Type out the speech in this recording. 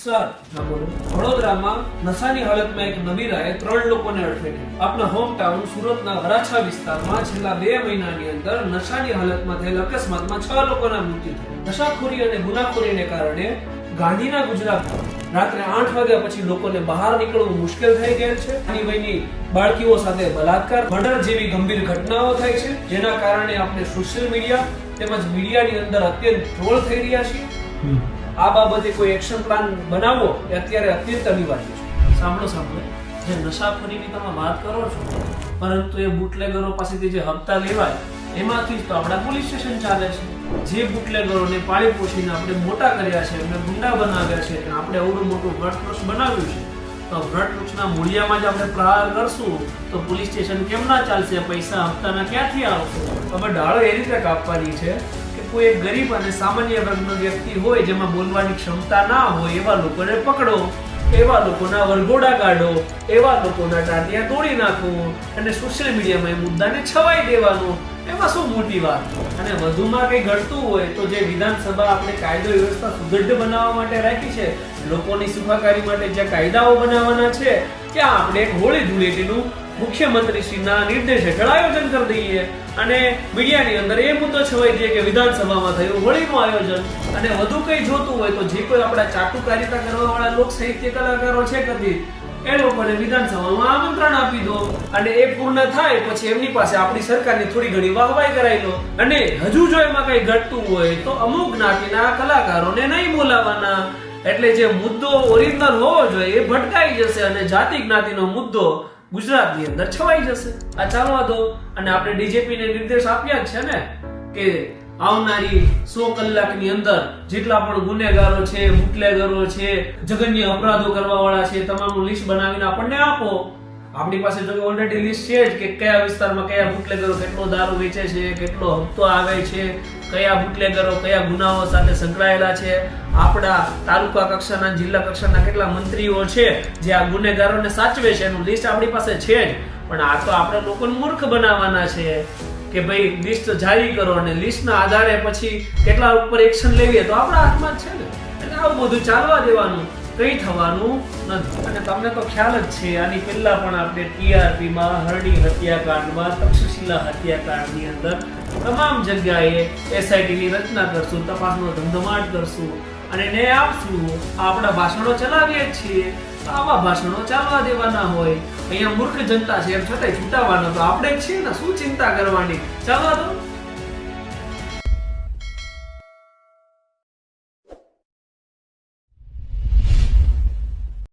Sir, વડોદરામાં નશાની હાલતમાં એક નબીરાએ ત્રણ લોકોને અડફેટે. આપણા હોમ ટાઉન સુરતના વરાછા વિસ્તારમાં છેલ્લા બે મહિનાની અંદર નશાની હાલતમાં થયેલ અકસ્માતમાં છ લોકોના મૃત્યુ થયા. નશાખોરી અને ગુનાખોરીને કારણે ગાંધીના ગુજરાતમાં રાત્રે આઠ વાગ્યા પછી લોકોને બહાર નીકળવું મુશ્કેલ થઈ ગયેલ છે. આની વયની બાળકીઓ સાથે બલાત્કાર, મર્ડર જેવી ગંભીર ઘટનાઓ થાય છે, જેના કારણે આપણે સોશિયલ મીડિયા તેમજ મીડિયાની અંદર અત્યંત ટ્રોલ થઈ રહ્યા છીએ. આ બાબતે કોઈ એક્શન પ્લાન બનાવવો એ અત્યારે અત્યંત અનિવાર્ય છે. સાંભળો સાંભળો. જે નશાખોરીની તમે વાત કરો છો, પરંતુ એ બુટલેગરો પાસેથી જે હપ્તા લેવાય, એમાંથી તો આપણા પોલીસ સ્ટેશન ચાલે છે. જે બુટલેગરોને પાળી પોષીને આપણે મોટા કર્યા છે, એમને ગુંડા બનાવ્યા છે આપણે અવડું મોટું બ્લડ બનાવ્યું છે. તો ટ્રસ્ટના મૂળિયામાં જ આપણે પ્રહાર કરશું, તો પોલીસ સ્ટેશન કેમ ના ચાલશે? પૈસા હપ્તાના ક્યાંથી આવશે? હવે ડાળો એ રીતે કાપવાની છે કોઈ એક ગરીબ અને સામાન્ય વર્ગનો વ્યક્તિ હોય જેમાં બોલવાની ક્ષમતા ના હોય, એવા લોકોને પકડો, એવા લોકોના વરઘોડા કાઢો, એવા લોકોના ટાંટિયા તોડી નાખો અને સોશિયલ મીડિયામાં એ મુદ્દાને છવાઈ દેવાનો એમાં શું મોટી વાત. અને વધુમાં કંઈ ઘટતું હોય તો જે વિધાનસભા આપણે કાયદો વ્યવસ્થા સુદૃઢ બનાવવા માટે રાખી છે, લોકોની સુખાકારી માટે જે કાયદાઓ બનાવવાના છે, ત્યાં આપણે એક હોળી ધૂળેટીનું મુખ્યમંત્રીશ્રીના નિર્દેશ હેઠળ આયોજન કરી દઈએ. અને મીડિયાની અંદર એ મુદ્દો છવાઈ જાય કે વિધાનસભામાં થયું હોળીનું આયોજન. અને વધુ કંઈ જોતું હોય તો જે કોઈ આપણા ચાટુકારિતા કરવાવાળા લોક સાહિત્ય કલાકારો છે કદી, એ લોકોને વિધાનસભામાં આમંત્રણ આપી દો. અને એ પૂર્ણ થાય પછી એમની પાસે આપણી સરકારની થોડી ઘણી વાહવાઈ કરાવી લો. અને હજુ જો એમાં કઈ ઘટતું હોય તો અમુક જ્ઞાતિના કલાકારોને નહીં બોલાવવાના એટલે જે મુદ્દો ઓરિજિનલ હોવો જોઈએ એ ભટકાઈ જશે અને જાતિ જ્ઞાતિનો મુદ્દો ગુજરાતની અંદર છવાઈ જશે. આ ચાલવા દો. અને આપણે ડીજેપીને નિર્દેશ આપ્યા જ છે ને, કે આવનારી સો કલાકની અંદર જેટલા પણ ગુનેગારો છે, બુટલેગરો છે, જઘન્ય અપરાધો કરવા વાળા છે, તમામનું લિસ્ટ બનાવીને આપણને આપો. આપણી પાસે જો ઓલરેડી લિસ્ટ છે જ કે કયા વિસ્તારમાં કયા બુટલેગરો કેટલો દારૂ વેચે છે, કેટલો હપ્તો આવે છે કયા બુટલેગરો, કયા ગુનાઓ સાથે સંકળાયેલા છે? આપણા તાલુકા કક્ષાના જિલ્લા કક્ષાના કેટલા મંત્રીઓ છે જે આ ગુનેગારોને સાચવે છે? એનું લિસ્ટ આપણી પાસે છે જ. પણ આ તો આપણે લોકોને મૂર્ખ બનાવવાના છે કે ભાઈ લિસ્ટ જારી કરો અને લિસ્ટના આધારે પછી કેટલા ઉપર એક્શન લેવીએ તો આપણા હાથમાં જ છે ને. એટલે આવું બધું ચાલવા દેવાનું. કંઈ થવાનું નથી. અને તમને તો ખ્યાલ જ છે, આની પહેલા પણ આપણે ટીઆરપીમાં હરણી હત્યાકાંડમાં તક્ષશિલા હત્યાકાંડની અંદર તમામ જગ્યાએ એસઆઈટીની રચના કરશું, તપાસનો ધમધમાટ કરશું અને ન્યાય આપશું. આપણા ભાષણો ચલાવીએ છીએ. આવા ભાષણો ચાલવા દેવાના હોય. અહીંયા મૂર્ખ જનતા છે, એમ છતાંય છૂટાવાના તો આપણે છીએ ને, શું ચિંતા કરવાની? ચાલવા દો